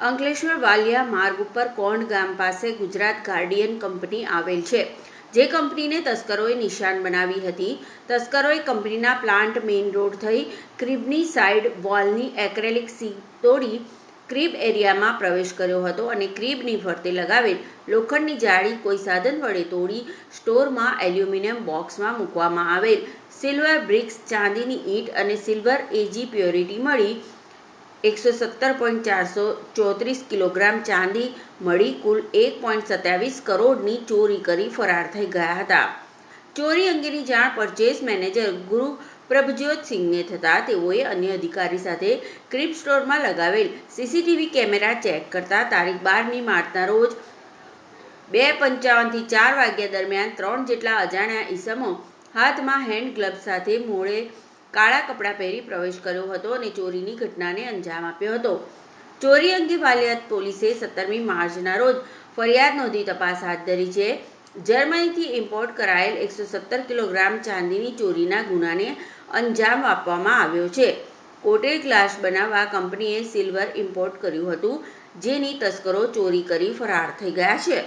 અંકલેશ્વર વાલિયા માર્ગ ઉપર કોંડ ગામ પાસે ગુજરાત ગાર્ડિયન કંપની આવેલ છે. જે કંપનીને તસ્કરોએ નિશાન બનાવી હતી. તસ્કરોએ કંપનીના પ્લાન્ટ મેઇન રોડ થઈ ક્રિબની સાઇડ વોલની એક્રેલિક સીટ તોડી ક્રિબ એરિયામાં પ્રવેશ કર્યો હતો અને ક્રિબની ફરતે લગાવેલ લોખંડની જાળી કોઈ સાધન વડે તોડી સ્ટોરમાં એલ્યુમિનિયમ બોક્સમાં મૂકવામાં આવેલ. સિલ્વર બ્રિક્સ ચાંદીની ઈંટ અને સિલ્વર એજી પ્યોરિટી મળી એકસો સત્તર પોઈન્ટ ચારસો ચોત્રીસ કિલોગ્રામ ચાંદી મળી કુલ એક પોઈન્ટ સત્યાવીસ કરોડની ચોરી કરી ફરાર થઈ ગયા હતા. ચોરી અંગેની જાણ પરચેસ મેનેજર ગુરુ પ્રભજ્યોત સિંહને થતાં તેઓએ અન્ય અધિકારી સાથે ક્રિપ સ્ટોરમાં લગાવેલ સીસીટીવી કેમેરા ચેક કરતા તારીખ બારમી માર્ચના રોજ બે પંચાવનથી ચાર વાગ્યા દરમિયાન ત્રણ જેટલા અજાણ્યા ઈસમો હાથમાં હેન્ડ ગ્લવ્સ સાથે મોઢે કાળા કપડાં પહેરી પ્રવેશ કર્યો હતો અને ચોરીની ઘટનાને અંજામ આપ્યો હતો. ચોરી અંગે વાલિયાત પોલીસે સત્તરમી માર્ચના રોજ ફરિયાદ નોંધી તપાસ હાથ ધરી છે. જર્મનીથી ઇમ્પોર્ટ કરાયેલ એકસો સત્તર કિલોગ્રામ ચાંદીની ચોરીના ગુનાને અંજામ આપવામાં આવ્યો છે. કોટેડ ગ્લાસ બનાવવા કંપનીએ સિલ્વર ઇમ્પોર્ટ કર્યું હતું, જેની તસ્કરો ચોરી કરી ફરાર થઈ ગયા છે.